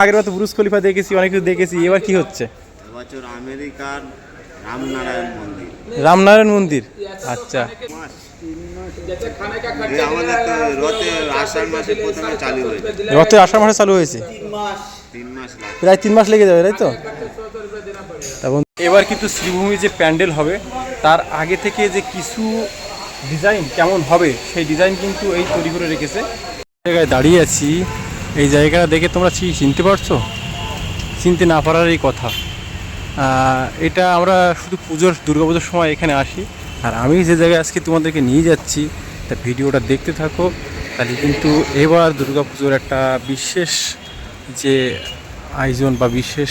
আগের বার তো ব্রুজ খলিফা দেখেছি অনেক কিছু দেখেছি এবার কি হচ্ছে? এবছর আমেরিকার রামনারায়ণ মন্দির। রামনারায়ণ মন্দির? আচ্ছা। মাস এই আমাদের তো রথে আষাঢ় মাসে চালু হয়েছে? প্রায় তিন মাস লেগে যাবে তাই তো? এবং এবার কিন্তু শ্রীভূমি যে প্যান্ডেল হবে তার আগে থেকে যে কিছু ডিজাইন কেমন হবে সেই ডিজাইন কিন্তু এই তৈরি করে রেখেছে। জায়গায় দাঁড়িয়ে আছি। এই জায়গাটা দেখে তোমরা চিনতে পারছ? চিনতে না পারারই কথা। এটা আমরা শুধু পুজোর দুর্গাপুজোর সময় এখানে আসি। আর আমি যে জায়গায় আজকে তোমাদেরকে নিয়ে যাচ্ছি, তা ভিডিওটা দেখতে থাকো। তাহলে কিন্তু এবার দুর্গাপুজোর একটা বিশেষ যে আয়োজন বা বিশেষ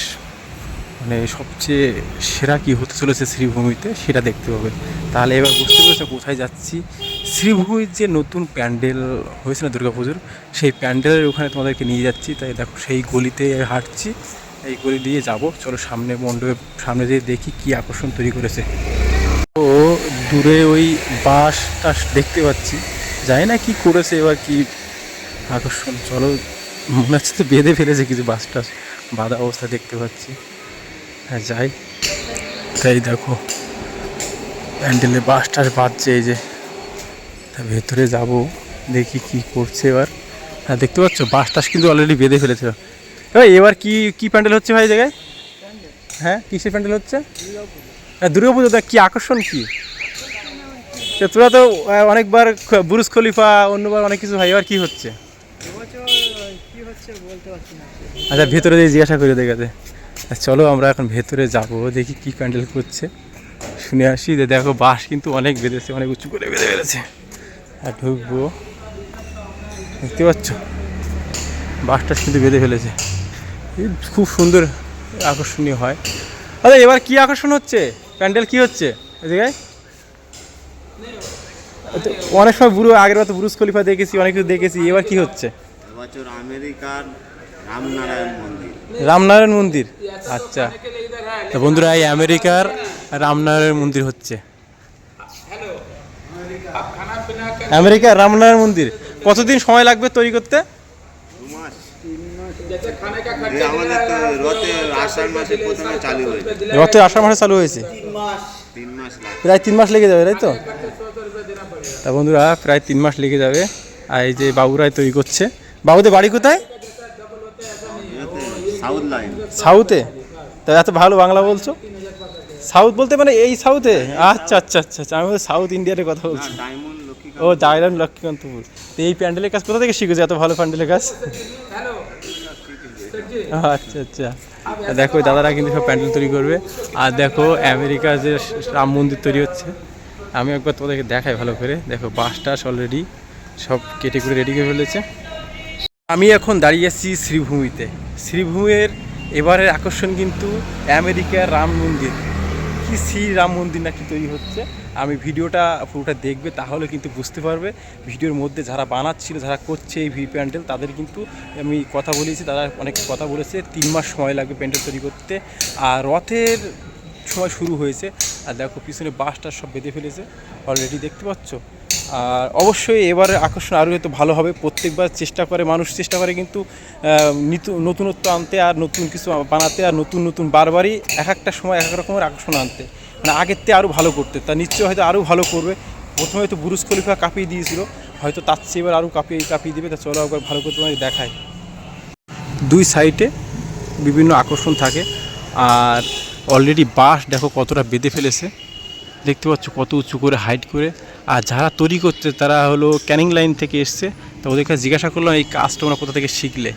মানে সবচেয়ে সেরা কি হতে চলেছে শ্রীভূমিতে সেটা দেখতে হবে তাহলে এবার বুঝতে পেরেছ কোথায় যাচ্ছি। শ্রীভূমির যে নতুন প্যান্ডেল হয়েছে না দুর্গাপুজোর, সেই প্যান্ডেলের ওখানে তোমাদেরকে নিয়ে যাচ্ছি। তাই দেখো সেই গলিতে হাঁটছি, এই গলি দিয়ে যাব। চলো সামনে মণ্ডপের সামনে দিয়ে দেখি কি আকর্ষণ তৈরি করেছে। তো দূরে ওই বাঁশ টাস দেখতে পাচ্ছি। যাই না কি করেছে এবার কি আকর্ষণ। চলো মনে হচ্ছে তো বেঁধে ফেলেছে কিছু বাস টাস বাঁধা অবস্থা দেখতে পাচ্ছি। যাই। তাই দেখো প্যান্ডেলে বাস টাস বাঁধছে এই যে। ভেতরে যাব দেখি কি করছে এবার। হ্যাঁ দেখতে পাচ্ছ বাস টাস কিন্তু অলরেডি বেঁধে ফেলেছে। এবার এবার কি কি প্যান্ডেল হচ্ছে ভাই জায়গায়? হ্যাঁ কিসের প্যান্ডেল হচ্ছে? হ্যাঁ দুর্গাপুজো দেখ কি আকর্ষণ কি? তোরা তো অনেকবার বুরুজ খলিফা অন্যবার অনেক কিছু ভাই এবার কি হচ্ছে? আচ্ছা ভেতরে দিয়ে জিজ্ঞাসা করে দেখাতে চলো আমরা এখন ভেতরে যাব, দেখি কি প্যান্ডেল করছে। শুনে আসি যে দেখো বাস কিন্তু অনেক বেঁধেছে, অনেক উঁচু করে বেঁধে ফেলেছে। আর ঢুকবো। দেখতে পাচ্ছ? বাসটা কিন্তু বেঁধে ফেলেছে। খুব সুন্দর আকর্ষণীয় হয়। আচ্ছা এবার কি আকর্ষণ হচ্ছে? প্যান্ডেল কি হচ্ছে? তো অনেক সময় বুড়ো আগের বার তো ব্রুজ খলিফা দেখেছি, অনেক কিছু দেখেছি, এবার কি হচ্ছে? আমেরিকার রামনারায়ণ মন্দির। রামনারায়ণ মন্দির? আচ্ছা। তো বন্ধুরা এই আমেরিকার রামনারায়ণ মন্দির হচ্ছে। আমেরিকার রামনারায়ণ মন্দির। কতদিন সময় লাগবে তৈরি করতে? দু মাস এই আমাদের তো রথে আষাঢ় মাসে চালু হয়েছে? প্রায় তিন মাস লেগে যাবে তাই তো? তা বন্ধুরা প্রায় তিন মাস লেগে যাবে। আর এই যে বাবুরাই তৈরি করছে। বাবুদের বাড়ি কোথায়? সাউথ লাইন সাউথে তা এত ভালো বাংলা বলছো? সাউথ বলতে মানে এই সাউথে আচ্ছা আচ্ছা আচ্ছা আচ্ছা আমি সাউথ ইন্ডিয়ার কথা বলছি। ডায়মন্ড ও জায়রান লক্ষ্মীকান্তপুর তো এই প্যান্ডেলের কাজ কোথা থেকে শিখেছে এত ভালো প্যান্ডেলের কাজ? আচ্ছা আচ্ছা। দেখো ওই দাদারা কিন্তু সব প্যান্ডেল তৈরি করবে। আর দেখো আমেরিকার যে রাম মন্দির তৈরি হচ্ছে আমি একবার তোমাদেরকে দেখাই ভালো করে। দেখো বাস টাস অলরেডি সব কেটে করে রেডি করে ফেলেছে। আমি এখন দাঁড়িয়ে আছি শ্রীভূমিতে। শ্রীভূমির এবারের আকর্ষণ কিন্তু আমেরিকার রাম মন্দির। কি শ্রী রাম মন্দির নাকি তৈরি হচ্ছে? আমি ভিডিওটা পুরোটা দেখবে, তাহলে কিন্তু বুঝতে পারবে। ভিডিওর মধ্যে যারা বানাচ্ছিল, যারা করছে এই ভি প্যান্ডেল, তাদের কিন্তু আমি কথা বলেছি, তারা অনেক কথা বলেছে। তিন মাস সময় লাগবে প্যান্ডেল তৈরি করতে। আর রথের সময় শুরু হয়েছে। আর দেখো, পিছনে বাসটা সব বেঁধে ফেলেছে। অলরেডি দেখতে পাচ্ছ? আর অবশ্যই এবারে আকর্ষণ আরও হয়তো ভালো হবে। প্রত্যেকবার চেষ্টা করে, মানুষ চেষ্টা করে কিন্তু নিতু- নতুনত্ব আনতে আর নতুন কিছু বানাতে আর নতুন নতুন বারবারই এক একটা সময় এক এক রকমের আকর্ষণ আনতে। মানে আগের থেকে আরও ভালো করতে। তা নিশ্চয়ই হয়তো আরও ভালো করবে। প্রথমে হয়তো বুরুজ খলিফা কাঁপিয়ে দিয়েছিল। হয়তো তার চেয়ে এবার আরও কাঁপিয়ে কাঁপিয়ে দেবে। তা চলো একবার ভালো করে তোমাকে দেখায় দুই সাইডে বিভিন্ন আকর্ষণ থাকে। আর অলরেডি বাঁশ দেখো কতটা বেঁধে ফেলেছে। দেখতে পাচ্ছ কত উঁচু করে, হাইট করে। আর যারা তৈরি করছে তারা হলো ক্যানিং লাইন থেকে এসছে। তো ওদেরকে জিজ্ঞাসা করলাম, এই কাজটা ওরা কোথা থেকে শিখলে?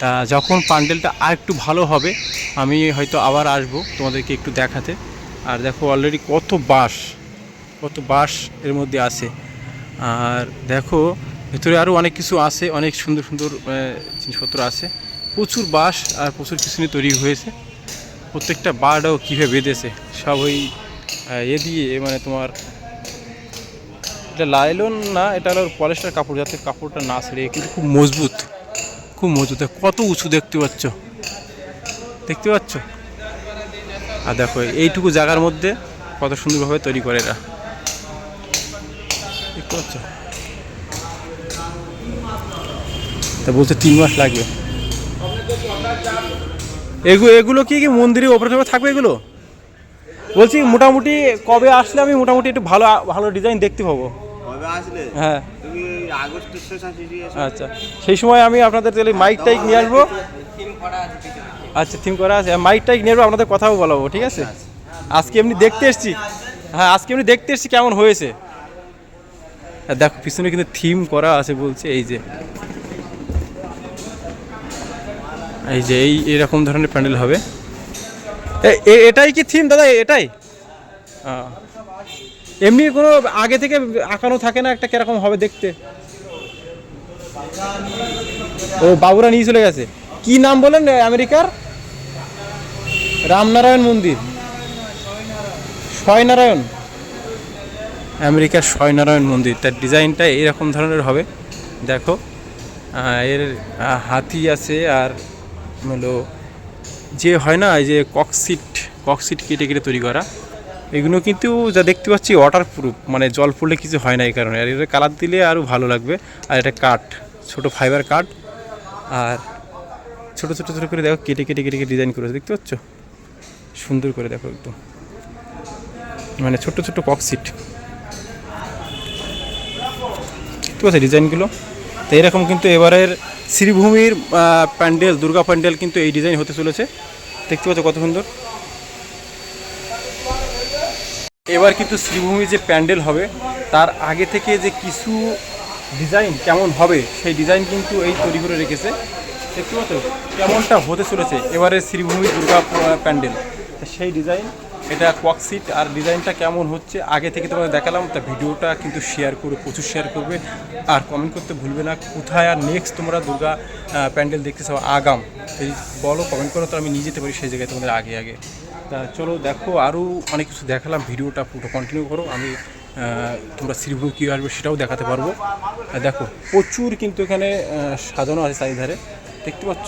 তা যখন পান্ডেলটা আর একটু ভালো হবে, আমি হয়তো আবার আসব তোমাদেরকে একটু দেখাতে। আর দেখো অলরেডি কত বাঁশ কত বাঁশ এর মধ্যে আছে। আর দেখো, ভেতরে আরও অনেক কিছু আছে, অনেক সুন্দর সুন্দর জিনিসপত্র আছে। প্রচুর বাঁশ আর প্রচুর কিছু নিয়ে তৈরি হয়েছে। প্রত্যেকটা বাড়ও কীভাবে বেঁধেছে, সব ওই, এ দিয়ে মানে তোমার এটা লাইলন না, এটা হলো পলিস্টার কাপড়, যাতে কাপড়টা না ছেড়ে। কিন্তু খুব মজবুত খুব মজবুত। কত উঁচু দেখতে পাচ্ছ। দেখতে পাচ্ছ? আর দেখো, এইটুকু জায়গার মধ্যে কত সুন্দরভাবে তৈরি করে এরা। দেখতে তা বলছে তিন মাস লাগবে। এগুলো এগুলো কি কি মন্দিরের ওপরে থাকবে এগুলো? বলছি মোটামুটি কবে আসলে আমি মোটামুটি একটু ভালো ভালো ডিজাইন দেখতে পাবো। হ্যাঁ। আচ্ছা। সেই সময় আমি আপনাদের তাহলে মাইক টাইক নিয়ে আসব। আচ্ছা থিম করা আছে। মাইক টাইক নিয়ে আসব আপনাদের কথাও বলাবো ঠিক আছে? আজকে এমনি দেখতে এসছি। হ্যাঁ আজকে এমনি দেখতে এসছি কেমন হয়েছে। আর দেখো পিছনে কিন্তু থিম করা আছে বলছে এই যে। এই যে এই এরকম ধরনের প্যান্ডেল হবে। এটাই কি থিম দাদা? এটাই? আহ। এমনি কোনো আগে থেকে আঁকানো থাকে না একটা কীরকম হবে দেখতে? ও, বাবুরা নিয়ে চলে গেছে। কি নাম বলেন আমেরিকার? রামনারায়ণ মন্দির। ছয়নারায়ণ আমেরিকার সয়নারায়ণ মন্দির। তার ডিজাইনটা এরকম ধরনের হবে। দেখো এর হাতি আছে আর হলো, যে হয় না, এই যে ককসিট ককসিট কেটে কেটে তৈরি করা। এগুলো কিন্তু যা দেখতে পাচ্ছি ওয়াটার প্রুফ মানে জল পড়লে কিছু হয় না এই কারণে। আর এটা কালার দিলে আরও ভালো লাগবে। আর এটা কাঠ, ছোট ফাইবার কাঠ। আর ছোট ছোট ছোট করে দেখো, কেটে কেটে কেটে কেটে ডিজাইন করেছে। দেখতে পাচ্ছ? সুন্দর করে দেখো একদম। মানে ছোট ছোট ককসিট দেখতে পাচ্ছ ডিজাইনগুলো তো এরকম কিন্তু এবারের শ্রীভূমির প্যান্ডেল, দুর্গা প্যান্ডেল কিন্তু এই ডিজাইন হতে চলেছে। দেখতে পাচ্ছ কত সুন্দর? এবার কিন্তু শ্রীভূমি যে প্যান্ডেল হবে, তার আগে থেকে যে কিছু ডিজাইন কেমন হবে, সেই ডিজাইন কিন্তু এই তৈরি করে রেখেছে। দেখতে পাচ্ছ কেমনটা হতে চলেছে এবারে শ্রীভূমি দুর্গা প্যান্ডেল। সেই ডিজাইন, এটা কোয়াকসিট আর ডিজাইনটা কেমন হচ্ছে, আগে থেকে তোমাদের দেখালাম, তা ভিডিওটা কিন্তু শেয়ার করবে প্রচুর শেয়ার করবে। আর কমেন্ট করতে ভুলবে না, কোথায় আর নেক্সট তোমরা দুর্গা প্যান্ডেল দেখতে চাও, আগাম। বলো কমেন্ট করো, তো আমি নিয়ে যেতে পারি সেই জায়গায় তোমাদের আগে আগে। তা চলো দেখো, আরও অনেক কিছু দেখালাম, ভিডিওটা পুরো কন্টিনিউ করো, আমি তোমরা শ্রীভূমি কী আসবে সেটাও দেখাতে পারব। দেখো, প্রচুর কিন্তু এখানে সাজানো আছে চারিধারে দেখতে পাচ্ছ?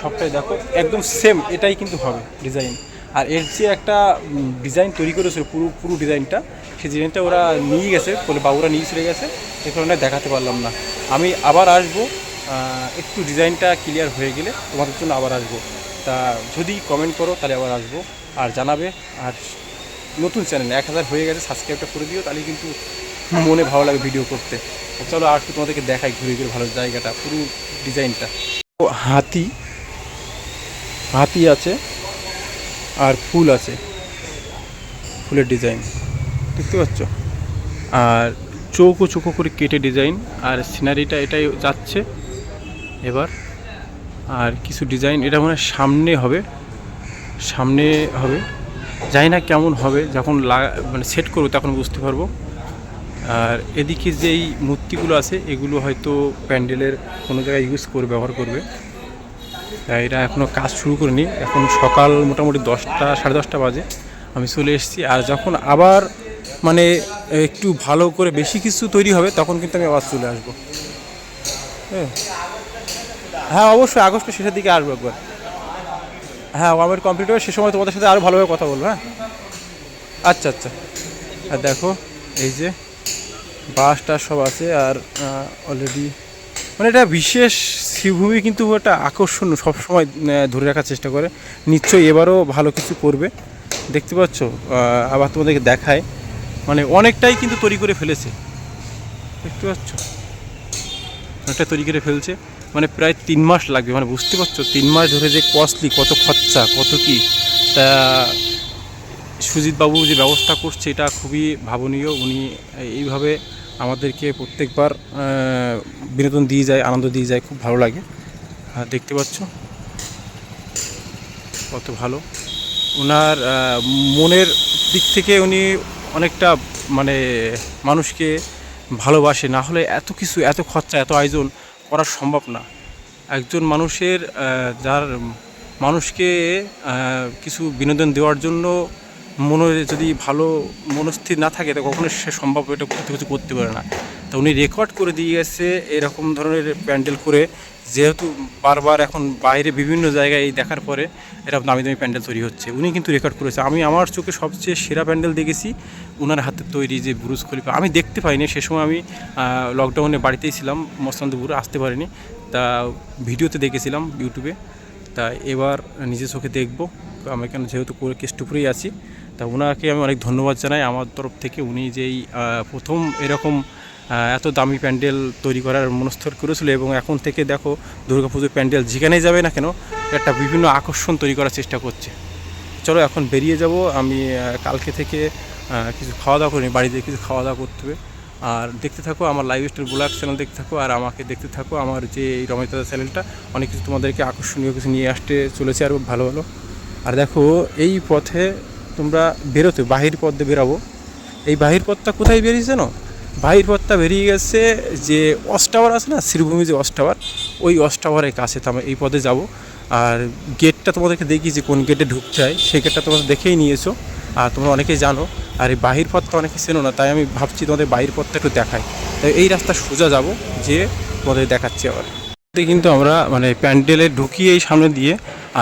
সবটাই দেখো, একদম সেম এটাই কিন্তু হবে ডিজাইন আর এর যে একটা ডিজাইন তৈরি করেছিল পুরো পুরো ডিজাইনটা সেই ডিজাইনটা ওরা নিয়ে গেছে, বলে বাবুরা নিয়ে চলে গেছে এই কারণে দেখাতে পারলাম না। আমি আবার আসব একটু ডিজাইনটা ক্লিয়ার হয়ে গেলে তোমাদের জন্য আবার আসব। তা যদি কমেন্ট করো, তাহলে আবার আসব। আর জানাবে, আর নতুন চ্যানেল এক হাজার হয়ে গেছে সাবস্ক্রাইবটা করে দিও, তাহলে কিন্তু মনে ভালো লাগে ভিডিও করতে। চলো আর একটু তোমাদেরকে দেখাই ঘুরে ঘুরে ভালো জায়গাটা, পুরো ডিজাইনটা। হাতি হাতি আছে, আর ফুল আছে, ফুলের ডিজাইন, দেখতে পাচ্ছ? আর চৌকো চৌকো করে কেটে ডিজাইন, আর সিনারিটা এটাই যাচ্ছে। এবার। আর কিছু ডিজাইন এটা মানে সামনে হবে। সামনে হবে। জানি না কেমন হবে, যখন মানে সেট করব তখন বুঝতে পারব। আর এদিকে যেই মূর্তিগুলো আছে, এগুলো হয়তো প্যান্ডেলের কোনো জায়গায় ইউজ করে ব্যবহার করবে। তাই এটা এখনও কাজ শুরু করিনি। এখন সকাল মোটামুটি দশটা, সাড়ে দশটা বাজে। আমি চলে এসেছি। আর যখন আবার মানে একটু ভালো করে বেশি কিছু তৈরি হবে, তখন কিন্তু আমি আবার চলে আসব। হ্যাঁ। হ্যাঁ অবশ্যই, আগস্টের শেষের দিকে আসব একবার। হ্যাঁ আমার কমপ্লিট হবে সে সময় তোমাদের সাথে আরও ভালোভাবে কথা বলব হ্যাঁ? আচ্ছা আচ্ছা। আর দেখো, এই যে বাস টাস সব আছে, আর অলরেডি মানে এটা বিশেষ শ্রীভূমি কিন্তু একটা আকর্ষণ সবসময় ধরে রাখার চেষ্টা করে। নিশ্চয়ই এবারও ভালো কিছু করবে। দেখতে পাচ্ছ আবার তোমাদেরকে দেখায়। মানে অনেকটাই কিন্তু তৈরি করে ফেলেছে। দেখতে পাচ্ছ? অনেকটা তৈরি করে ফেলছে। মানে প্রায় তিন মাস লাগবে। মানে বুঝতে পারছ, তিন মাস ধরে যে কস্টলি কত খরচা, কত কি? তা সুজিত বাবু যে ব্যবস্থা করছে, এটা খুবই ভাবনীয়। উনি এইভাবে আমাদেরকে প্রত্যেকবার বিনোদন দিয়ে যায়, আনন্দ দিয়ে যায়, খুব ভালো লাগে। দেখতে পাচ্ছ, কত ভালো। ওনার মনের দিক থেকে উনি অনেকটা মানে মানুষকে ভালোবাসে। না হলে এত কিছু, এত খরচা, এত আয়োজন করা সম্ভব না। একজন মানুষের যার মানুষকে কিছু বিনোদন দেওয়ার জন্য মনে যদি ভালো মনস্থির না থাকে, তো কখনো সে সম্ভব এটা কিছু করতে পারে না। উনি রেকর্ড করে দিয়ে গেছে এরকম ধরনের প্যান্ডেল করে। যেহেতু বারবার এখন বাইরে বিভিন্ন জায়গায় দেখার পরে এরকম দামি দামি প্যান্ডেল তৈরি হচ্ছে। উনি কিন্তু রেকর্ড করেছে। আমি আমার চোখে সবচেয়ে সেরা প্যান্ডেল দেখেছি ওনার হাতে তৈরি যে বুরুজ খলিফা। আমি দেখতে পাইনি, সে সময় আমি লকডাউনে বাড়িতেই ছিলাম মস্তান্তপুর আসতে পারিনি। তা ভিডিওতে দেখেছিলাম ইউটিউবে। তা এবার নিজে চোখে দেখব। আমি কেন যেহেতু কেষ্টপুরেই আছি। তা ওনাকে আমি অনেক ধন্যবাদ জানাই। আমার তরফ থেকে উনি যেই প্রথম এরকম এত দামি প্যান্ডেল তৈরি করার মনস্থর করেছিল এবং এখন থেকে দেখো দুর্গাপুজোর প্যান্ডেল যেখানেই যাবে না কেন, একটা বিভিন্ন আকর্ষণ তৈরি করার চেষ্টা করছে। চলো এখন বেরিয়ে যাব, আমি কালকে থেকে কিছু খাওয়া দাওয়া করিনি, বাড়িতে কিছু খাওয়া দাওয়া করতে হবে। আর দেখতে থাকো আমার লাইভ স্টাইল ব্লগ চ্যানেল দেখতে থাকো, আর আমাকে দেখতে থাকো, আমার যে এই দাদা চ্যানেলটা অনেক কিছু তোমাদেরকে আকর্ষণীয় কিছু নিয়ে আসতে চলেছে আর ভালো ভালো। আর দেখো, এই পথে তোমরা বেরোতে, বাহির পথ বেরাবো। এই বাহির পথটা কোথায় বেরিয়েছে জানো? বাহির পথটা বেরিয়ে গেছে যে ওয়াচ টাওয়ার আছে না, শ্রীভূমি যে ওয়াচ টাওয়ার, ওই ওয়াচ টাওয়ারের কাছে তো এই পথে যাব। আর গেটটা তোমাদেরকে দেখি যে কোন গেটে ঢুকতে হয়। সেই গেটটা তোমরা দেখেই নিয়েছো। আর তোমরা অনেকেই জানো, আর এই বাহির পথটা অনেকে চেনো না, তাই আমি ভাবছি তোমাদের বাহির পথটা একটু দেখাই। তাই এই রাস্তা সোজা যাব যে তোমাদের দেখাচ্ছি আবার। কিন্তু আমরা মানে প্যান্ডেলে ঢুকিয়ে এই সামনে দিয়ে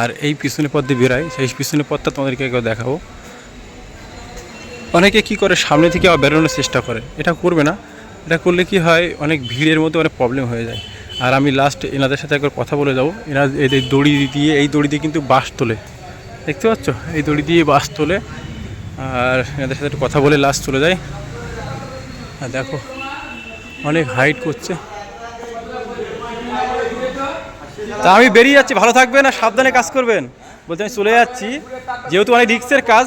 আর এই পিছনের পথ দিয়ে বেরাই। সেই পিছনের পথটা তোমাদেরকে দেখাবো। অনেকে কি করে, সামনে থেকে বেরোনোর চেষ্টা করে। এটা করবে না। এটা করলে কি হয়, অনেক ভিড়ের মধ্যে অনেক প্রবলেম হয়ে যায়। আর আমি লাস্ট এনাদের সাথে একবার কথা বলে যাব। এনার এদের দড়ি দিয়ে, এই দড়ি দিয়ে কিন্তু বাস তোলে। দেখতে পাচ্ছ? এই দড়ি দিয়ে বাস তোলে। আর এনাদের সাথে কথা বলে লাস্ট চলে যায় আর দেখো, অনেক হাইট করছে। তা আমি বেরিয়ে যাচ্ছি। ভালো থাকবেন আর সাবধানে কাজ করবেন। বলতে আমি চলে যাচ্ছি। যেহেতু অনেক রিক্সের কাজ,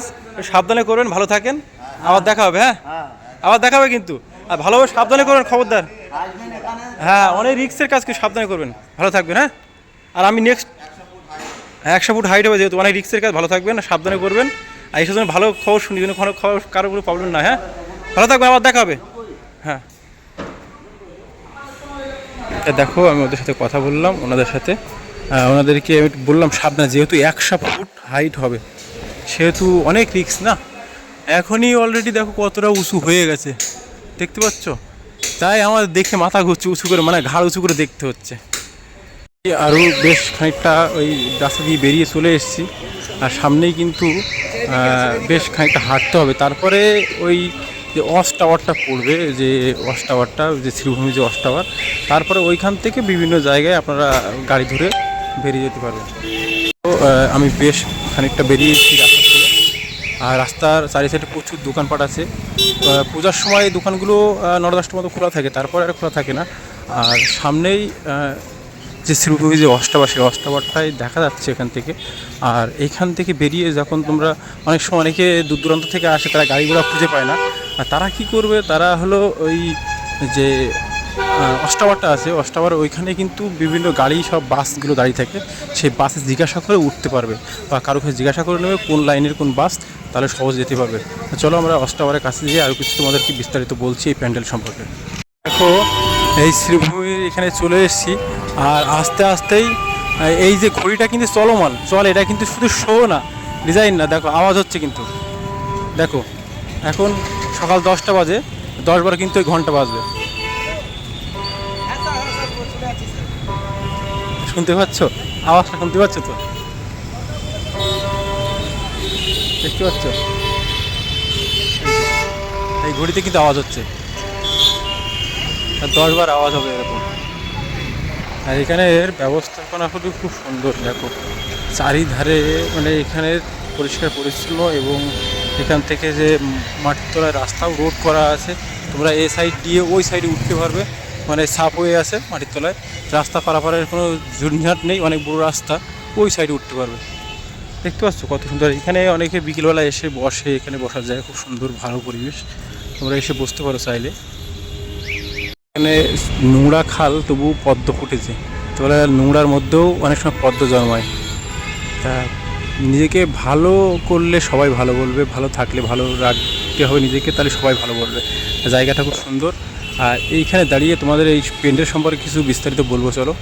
সাবধানে করবেন, ভালো থাকেন। আবার দেখা হবে হ্যাঁ? আবার দেখা হবে কিন্তু। আর ভালোভাবে সাবধানে করবেন খবরদার। হ্যাঁ অনেক রিক্সের কাজ কিন্তু সাবধানে করবেন। ভালো থাকবেন হ্যাঁ? আর আমি নেক্সট একশো ফুট হাইট হবে যেহেতু অনেক রিক্সের কাজ ভালো থাকবেন সাবধানে করবেন। আর এইসব জন্য ভালো খবর শুনি যেন কোনো খবর কারও কোনো প্রবলেম না হ্যাঁ? ভালো থাকবেন আবার দেখা হবে। হ্যাঁ। দেখো আমি ওদের সাথে কথা বললাম ওনাদের সাথে। ওনাদেরকে আমি বললাম সাবধানে যেহেতু একশো ফুট হাইট হবে সেহেতু অনেক রিক্স না? এখনই অলরেডি দেখো কতটা উঁচু হয়ে গেছে। দেখতে পাচ্ছ? তাই আমার দেখে মাথা ঘুরছে, উঁচু করে মানে ঘাড় উঁচু করে দেখতে হচ্ছে। আরও বেশ খানিকটা ওই রাস্তা দিয়ে বেরিয়ে চলে এসেছি। আর সামনেই কিন্তু বেশ খানিকটা হাঁটতে হবে। তারপরে ওই যে অস টাওয়ারটা পড়বে, যে অস টাওয়ারটা, যে শ্রীভূমি যে অস টাওয়ার, তারপরে ওইখান থেকে বিভিন্ন জায়গায় আপনারা গাড়ি ধরে বেরিয়ে যেতে পারবেন। তো আমি বেশ খানিকটা বেরিয়ে এসেছি রাস্তা আর রাস্তার চারি সাইডে প্রচুর দোকানপাট আছে। পূজার সময় দোকানগুলো নটা মতো খোলা থাকে, তারপর আর খোলা থাকে না। আর সামনেই যে শ্রীভূমি যে অষ্টাবার সেই অষ্টাবারটাই দেখা যাচ্ছে এখান থেকে। আর এইখান থেকে বেরিয়ে যখন তোমরা, অনেক সময় অনেকে দূর দূরান্ত থেকে আসে, তারা গাড়ি ঘোড়া খুঁজে পায় না। আর তারা কি করবে, তারা হলো ওই যে অষ্টাবারটা আছে, অষ্টাবার ওইখানে কিন্তু বিভিন্ন গাড়ি, সব বাসগুলো দাঁড়িয়ে থাকে। সেই বাসে জিজ্ঞাসা করে উঠতে পারবে বা কারও কাছে জিজ্ঞাসা করে নেবে কোন লাইনের কোন বাস। তাহলে সহজ যেতে পারবে। চলো আমরা অষ্টাবারের কাছে যেয়ে আরও কিছু তোমাদেরকে বিস্তারিত বলছি এই প্যান্ডেল সম্পর্কে। দেখো, এই শ্রীভূমির এখানে চলে এসেছি। আর আস্তে আস্তেই এই যে ঘড়িটা কিন্তু চলমান। চল, এটা কিন্তু শুধু শো না ডিজাইন না। দেখো, আওয়াজ হচ্ছে কিন্তু। দেখো, এখন সকাল দশটা বাজে। দশ বার কিন্তু ওই ঘণ্টা বাজবে। শুনতে পাচ্ছ? আওয়াজটা শুনতে পাচ্ছ তো? দেখতে পাচ্ছ? এই ঘড়িতে কিন্তু আওয়াজ হচ্ছে। আর দশবার আওয়াজ হবে এরকম। আর এখানের ব্যবস্থাপনা হলো খুব সুন্দর, দেখো। চারিধারে মানে এখানে পরিষ্কার পরিচ্ছন্ন এবং এখান থেকে যে মাটির তলায় রাস্তাও রোড করা আছে। তোমরা এ সাইড দিয়ে ওই সাইডে উঠতে পারবে। মানে সাপ হয়ে আছে মাটির তলায়। রাস্তা পারাপারের কোনো ঝুটঝাট নেই, অনেক বড় রাস্তা। ওই সাইডে উঠতে পারবে। দেখতে পাচ্ছ কত সুন্দর। এখানে অনেকে বিকেলবেলা এসে বসে, এখানে বসা যায় খুব সুন্দর, ভালো পরিবেশ। তোমরা এসে বসতে পারো চাইলে। এখানে নোংরা খাল, তবু পদ্ম ফুটেছে। তোমরা নোংরার মধ্যেও অনেক সময় পদ্ম জন্মায়। তা নিজেকে ভালো করলে সবাই ভালো বলবে, ভালো থাকলে ভালো রাখতে হবে নিজেকে, তাহলে সবাই ভালো বলবে। জায়গাটা খুব সুন্দর। আর এইখানে দাঁড়িয়ে তোমাদের এই প্যান্ডেল সম্পর্কে কিছু বিস্তারিত বলব, চলো।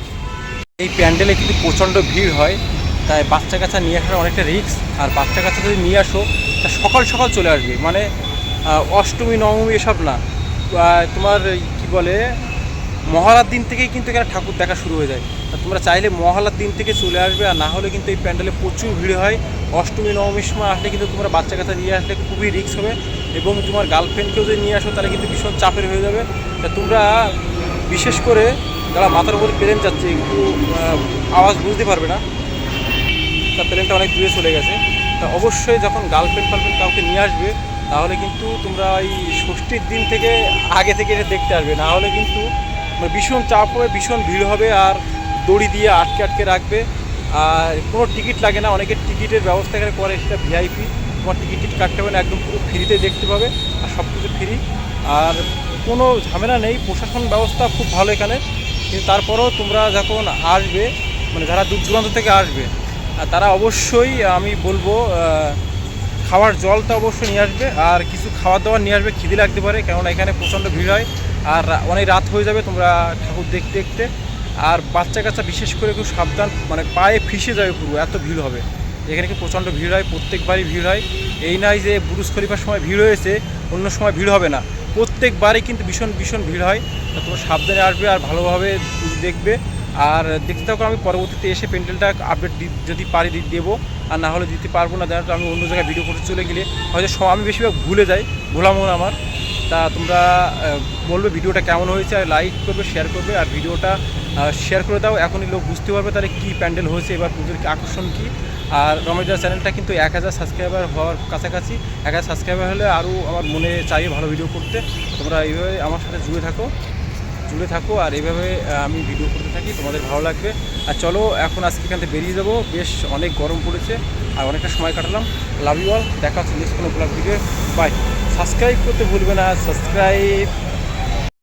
এই প্যান্ডেলে কিন্তু প্রচণ্ড ভিড় হয়। তাই বাচ্চা কাচ্চা নিয়ে আসার অনেকটা রিস্ক আর বাচ্চা কাচ্চা যদি নিয়ে আসো, তা সকাল সকাল চলে আসবে। মানে অষ্টমী, নবমী এসব না। তোমার কি বলে, মহালার দিন থেকেই কিন্তু এখানে ঠাকুর দেখা শুরু হয়ে যায়। আর তোমরা চাইলে মহালার দিন থেকে চলে আসবে, আর না হলে কিন্তু এই প্যান্ডেলে প্রচুর ভিড় হয়। অষ্টমী, নবমীর সময় আসলে কিন্তু তোমরা বাচ্চা কাচ্চা নিয়ে আসলে খুবই রিস্ক হবে। এবং তোমার গার্লফ্রেন্ডকেও যদি নিয়ে আসো, তাহলে কিন্তু ভীষণ চাপের হয়ে যাবে। তা তোমরা বিশেষ করে যারা মাথার উপর প্লেন যাচ্ছে, একটু আওয়াজ বুঝতে পারবে না। তার প্লেনটা অনেক দূরে চলে গেছে। তা অবশ্যই যখন গার্লফ্রেন্ড ফার্লফ্রেন্ড কাউকে নিয়ে আসবে, তাহলে কিন্তু তোমরা ওই ষষ্ঠীর দিন থেকে আগে থেকে এটা দেখতে আসবে। না হলে কিন্তু মানে ভীষণ চাপ হবে, ভীষণ ভিড় হবে আর দড়ি দিয়ে আটকে আটকে রাখবে। আর কোনো টিকিট লাগে না অনেকের টিকিটের ব্যবস্থা এখানে করে, সেটা ভিআইপি তোমার টিকিট টিকিট কাটতে হবে না, একদম পুরো ফ্রিতে দেখতে পাবে, আর সব কিছু ফ্রি। আর কোনো ঝামেলা নেই, প্রশাসন ব্যবস্থা খুব ভালো এখানে। কিন্তু তারপরেও তোমরা যখন আসবে মানে যারা দূর দূরান্ত থেকে আসবে তারা অবশ্যই আমি বলব খাওয়ার জলটা অবশ্যই নিয়ে আসবে, আর কিছু খাবার দাবার নিয়ে আসবে, খিদে লাগতে পারে, কেননা এখানে প্রচণ্ড ভিড় হয়, আর অনেক রাত হয়ে যাবে তোমরা ঠাকুর দেখতে দেখতে, আর বাচ্চা কাচ্চা বিশেষ করে খুব সাবধান মানে পায়ে ফিসে যাবে পুরো, এত ভিড় হবে। এখানে কি প্রচণ্ড ভিড় হয়, প্রত্যেকবারই ভিড় হয়। এই নয় যে বুরুজ খলিফার সময় ভিড় হয়েছে, অন্য সময় ভিড় হবে না। প্রত্যেকবারই কিন্তু ভীষণ ভীষণ ভিড় হয়। তোমরা সাবধানে আসবে আর ভালোভাবে দেখবে। আর দেখতে থাকো আমি পরবর্তীতে এসে প্যান্ডেলটা আপডেট যদি পারি দেবো। আর না হলে দিতে পারব না জানো আমি অন্য জায়গায় ভিডিও করতে চলে গেলে। হয়তো সব আমি বেশিরভাগ ভুলে যাই ভোলামো আমার। তা তোমরা বলবে ভিডিওটা কেমন হয়েছে, আর লাইক করবে শেয়ার করবে, আর ভিডিওটা শেয়ার করে দাও। এখনই লোক বুঝতে পারবে তাহলে কী প্যান্ডেল হয়েছে, এবার পুজোর আকর্ষণ কী। আর রমেশদার চ্যানেলটা কিন্তু এক হাজার সাবস্ক্রাইবার হওয়ার কাছাকাছি। এক হাজার সাবস্ক্রাইবার হলে আরও আমার মনে চাই ভালো ভিডিও করতে। তোমরা এইভাবে আমার সাথে জুড়ে থাকো। জুড়ে থাকো আর এভাবে আমি ভিডিও করতে থাকি, তোমাদের ভালো লাগবে। আর চলো, এখন আজকে এখান থেকে বেরিয়ে যাব। বেশ অনেক গরম পড়েছে আর অনেকটা সময় কাটালাম। লাভ ইউ অল দেখা হচ্ছে নেক্সট কোনো ব্লগ ভিডিও বাই সাবস্ক্রাইব করতে ভুলবে না সাবস্ক্রাইব